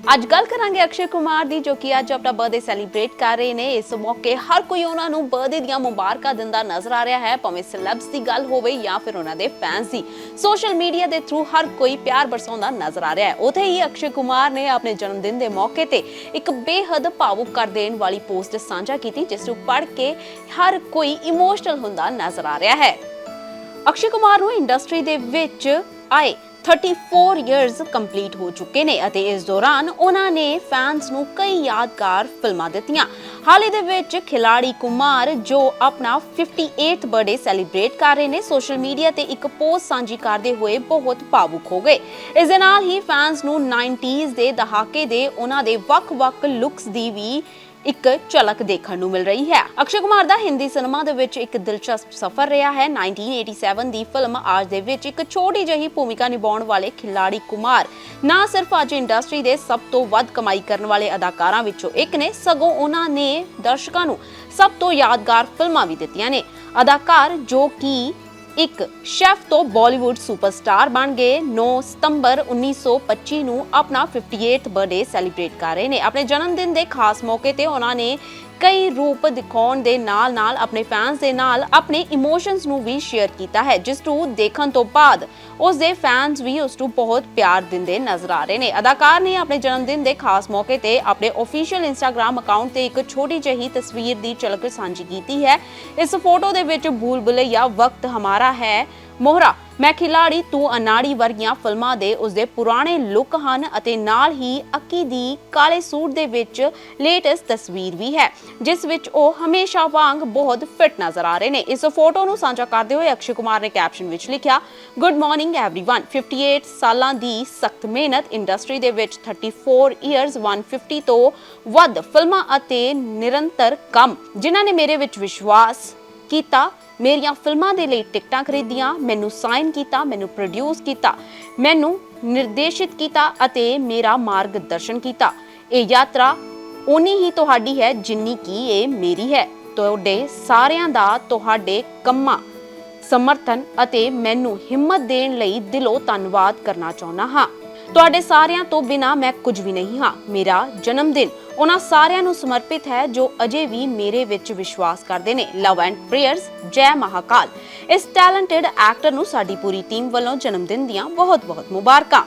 ਅੱਜ ਗੱਲ ਕਰਾਂਗੇ ਅਕਸ਼ੇ ਕੁਮਾਰ ਦੀ, ਜੋ ਕਿ ਅੱਜ ਆਪਣਾ ਬਰਥਡੇ ਸੈਲੀਬ੍ਰੇਟ ਕਰ ਰਹੇ ਨੇ। ਇਸ ਮੌਕੇ ਹਰ ਕੋਈ ਉਹਨਾਂ ਨੂੰ ਬਰਥਡੇ ਦੀਆਂ ਮੁਬਾਰਕਾਂ ਦਿੰਦਾ ਨਜ਼ਰ ਆ ਰਿਹਾ ਹੈ, ਭਾਵੇਂ ਸੈਲਬਸ ਦੀ ਗੱਲ ਹੋਵੇ ਜਾਂ ਫਿਰ ਉਹਨਾਂ ਦੇ ਫੈਨਸ ਦੀ। ਸੋਸ਼ਲ ਮੀਡੀਆ ਦੇ ਥਰੂ ਹਰ ਕੋਈ ਪਿਆਰ ਬਰਸਾਉਂਦਾ ਨਜ਼ਰ ਆ ਰਿਹਾ ਹੈ। ਉਥੇ ਹੀ ਅਕਸ਼ੇ ਕੁਮਾਰ ਨੇ ਆਪਣੇ ਜਨਮ ਦਿਨ ਦੇ ਮੌਕੇ ਤੇ ਇੱਕ ਬੇਹੱਦ ਭਾਵੁਕ ਕਰ ਦੇਣ ਵਾਲੀ ਪੋਸਟ ਸਾਂਝਾ ਕੀਤੀ, ਜਿਸ ਨੂੰ ਪੜ੍ਹ ਕੇ ਹਰ ਕੋਈ ਇਮੋਸ਼ਨਲ ਹੁੰਦਾ ਨਜ਼ਰ ਆ ਰਿਹਾ ਹੈ। ਅਕਸ਼ੇ ਕੁਮਾਰ ਨੂੰ ਇੰਡਸਟਰੀ ਦੇ ਵਿੱਚ ਆਏ 34 ਇਅਰਸ ਕੰਪਲੀਟ ਹੋ ਚੁੱਕੇ ਨੇ ਅਤੇ ਇਸ ਦੌਰਾਨ ਉਹਨਾਂ ਨੇ ਫੈਨਸ ਨੂੰ ਕਈ ਯਾਦਗਾਰ ਫਿਲਮਾਂ ਦਿੱਤੀਆਂ। ਹਾਲ ਹੀ ਦੇ ਵਿੱਚ ਖਿਲਾੜੀ ਕੁਮਾਰ ਜੋ ਆਪਣਾ 58th ਬਰਥਡੇ ਸੈਲੀਬ੍ਰੇਟ ਕਰ ਰਹੇ ਨੇ ਸੋਸ਼ਲ ਮੀਡੀਆ ਤੇ ਇੱਕ ਪੋਸਟ ਸਾਂਝੀ ਕਰਦੇ ਹੋਏ ਬਹੁਤ ਭਾਵੁਕ ਹੋ ਗਏ। ਇਸ ਦੇ ਨਾਲ ਹੀ ਫੈਨਸ ਨੂੰ 90s ਦੇ ਦਹਾਕੇ ਦੇ ਉਹਨਾਂ ਦੇ ਵੱਖ-ਵੱਖ ਲੁੱਕਸ ਦੀ ਵੀ ਇੱਕ ਝਲਕ ਦੇਖਣ ਨੂੰ ਮਿਲ ਰਹੀ ਹੈ। ਅਕਸ਼ੇ ਕੁਮਾਰ ਦਾ ਹਿੰਦੀ ਸਿਨੇਮਾ ਦੇ ਵਿੱਚ ਇੱਕ ਦਿਲਚਸਪ ਸਫ਼ਰ ਰਿਹਾ ਹੈ। 1987 ਦੀ ਫਿਲਮ ਆਜ ਦੇ ਵਿੱਚ ਇੱਕ ਛੋਟੀ ਜਿਹੀ ਭੂਮਿਕਾ ਨਿਭਾਉਣ ਵਾਲੇ ਖਿਲਾੜੀ ਕੁਮਾਰ, ਨਾ ਸਿਰਫ ਅੱਜ ਇੰਡਸਟਰੀ ਦੇ ਸਭ ਤੋਂ ਵੱਧ ਕਮਾਈ ਕਰਨ ਵਾਲੇ ਅਦਾਕਾਰਾਂ ਵਿੱਚੋਂ ਇੱਕ ਨੇ, ਸਗੋਂ ਉਹਨਾਂ ਨੇ ਦਰਸ਼ਕਾਂ ਨੂੰ ਸਭ ਤੋਂ ਯਾਦਗਾਰ ਫਿਲਮਾਂ ਵੀ ਦਿੱਤੀਆਂ ਨੇ। ਅਦਾਕਾਰ ਜੋ ਕਿ ਇੱਕ ਸ਼ੈਫ ਤੋਂ ਬਾਲੀਵੁੱਡ ਸੁਪਰਸਟਾਰ ਬਣ ਗਏ। 9 ਸਤੰਬਰ 1925 ਨੂੰ ਆਪਣਾ 58th ਬਰਥਡੇ ਸੈਲੀਬ੍ਰੇਟ ਕਰ ਰਹੇ ਨੇ। ਆਪਣੇ ਜਨਮ ਦਿਨ ਦੇ ਖਾਸ ਮੌਕੇ ਤੇ ਉਹਨਾਂ ਨੇ ਕਈ ਰੂਪ ਦਿਖਾਉਣ ਦੇ ਨਾਲ-ਨਾਲ ਆਪਣੇ ਫੈਨਸ ਦੇ ਨਾਲ ਆਪਣੇ ਇਮੋਸ਼ਨਸ ਨੂੰ ਵੀ ਸ਼ੇਅਰ ਕੀਤਾ ਹੈ, ਜਿਸ ਨੂੰ ਦੇਖਣ ਤੋਂ ਬਾਅਦ ਉਸ ਦੇ ਫੈਨਸ ਵੀ ਉਸ ਨੂੰ ਬਹੁਤ ਪਿਆਰ ਦਿੰਦੇ ਨਜ਼ਰ ਆ ਰਹੇ ਨੇ। ਅਦਾਕਾਰ ਨੇ ਆਪਣੇ ਜਨਮ ਦਿਨ ਦੇ ਖਾਸ ਮੌਕੇ ਤੇ ਆਪਣੇ ਅਫੀਸ਼ੀਅਲ ਇੰਸਟਾਗ੍ਰam ਅਕਾਊਂਟ ਤੇ ਇੱਕ ਛੋਟੀ ਜਿਹੀ ਤਸਵੀਰ ਦੀ ਝਲਕ ਸਾਂਝੀ ਕੀਤੀ ਹੈ। ਇਸ ਫੋਟੋ ਦੇ ਵਿੱਚ ਭੂਲ ਭੁਲਈਆ ਵਕਤ ਹਮਾਰਾ ਹੈ। ਮੋਹਰਾ ਮੈਂ ਖਿਲਾੜੀ ਤੂੰ ਅਨਾੜੀ ਵਰਗੀਆਂ ਫਿਲਮਾਂ ਦੇ ਉਸਦੇ ਪੁਰਾਣੇ ਲੁੱਕ ਹਨ ਅਤੇ ਨਾਲ ਹੀ ਅੱਕੀ ਦੀ ਕਾਲੇ ਸੂਟ ਦੇ ਵਿੱਚ ਲੇਟੈਸਟ ਤਸਵੀਰ ਵੀ ਹੈ ਜਿਸ ਵਿੱਚ ਉਹ ਹਮੇਸ਼ਾ ਵਾਂਗ ਬਹੁਤ ਫਿਟ ਨਜ਼ਰ ਆ ਰਹੇ ਨੇ ਇਸ ਫੋਟੋ ਨੂੰ ਸਾਂਝਾ ਕਰਦੇ ਹੋਏ ਅਕਸ਼ੇ ਕੁਮਾਰ ਨੇ ਕੈਪਸ਼ਨ ਵਿੱਚ ਲਿਖਿਆ ਗੁੱਡ ਮਾਰਨਿੰਗ एवरीवन 58 ਸਾਲਾਂ ਦੀ ਸਖਤ ਮਿਹਨਤ ਇੰਡਸਟਰੀ ਦੇ ਵਿੱਚ 34 ਇਅਰਸ 150 ਤੋਂ ਵੱਧ ਫਿਲਮਾਂ ਅਤੇ ਨਿਰੰਤਰ ਕੰਮ ਜਿਨ੍ਹਾਂ ਨੇ ਮੇਰੇ ਵਿੱਚ ਵਿਸ਼ਵਾਸ ਕੀਤਾ, ਮੇਰੀਆਂ ਫਿਲਮਾਂ ਦੇ ਲਈ ਟਿਕਟਾਂ ਖਰੀਦੀਆਂ, ਮੈਨੂੰ ਸਾਈਨ ਕੀਤਾ, ਮੈਨੂੰ ਪ੍ਰੋਡਿਊਸ ਕੀਤਾ, ਮੈਨੂੰ ਨਿਰਦੇਸ਼ਿਤ ਕੀਤਾ ਅਤੇ ਮੇਰਾ ਮਾਰਗਦਰਸ਼ਨ ਕੀਤਾ। ਇਹ ਯਾਤਰਾ ਉਨੀ ਹੀ ਤੁਹਾਡੀ ਹੈ ਜਿੰਨੀ ਕੀ ਇਹ ਮੇਰੀ ਹੈ। ਤੁਹਾਡੇ ਸਾਰਿਆਂ ਦਾ ਤੁਹਾਡੇ ਕੰਮਾਂ, ਸਮਰਥਨ ਅਤੇ ਮੈਨੂੰ ਹਿੰਮਤ ਦੇਣ ਲਈ ਦਿਲੋਂ ਧੰਨਵਾਦ ਕਰਨਾ ਚਾਹੁੰਦਾ ਹਾਂ। ਤੁਹਾਡੇ ਸਾਰਿਆਂ ਤੋਂ ਬਿਨਾ ਮੈਂ ਕੁਝ ਵੀ ਨਹੀਂ ਹਾਂ। ਮੇਰਾ ਜਨਮ ਦਿਨ ਉਹਨਾਂ ਸਾਰਿਆਂ ਨੂੰ ਸਮਰਪਿਤ ਹੈ ਜੋ ਅਜੇ ਵੀ ਮੇਰੇ ਵਿੱਚ ਵਿਸ਼ਵਾਸ ਕਰਦੇ ਨੇ। ਲਵ ਐਂਡ ਪ੍ਰੇਅਰਸ ਜੈ ਮਹਾਕਾਲ। ਇਸ ਟੈਲੈਂਟਡ ਐਕਟਰ ਨੂੰ ਸਾਡੀ ਪੂਰੀ ਟੀਮ ਵੱਲੋਂ ਜਨਮ ਦਿਨ ਦੀਆਂ ਬਹੁਤ-ਬਹੁਤ ਮੁਬਾਰਕਾਂ।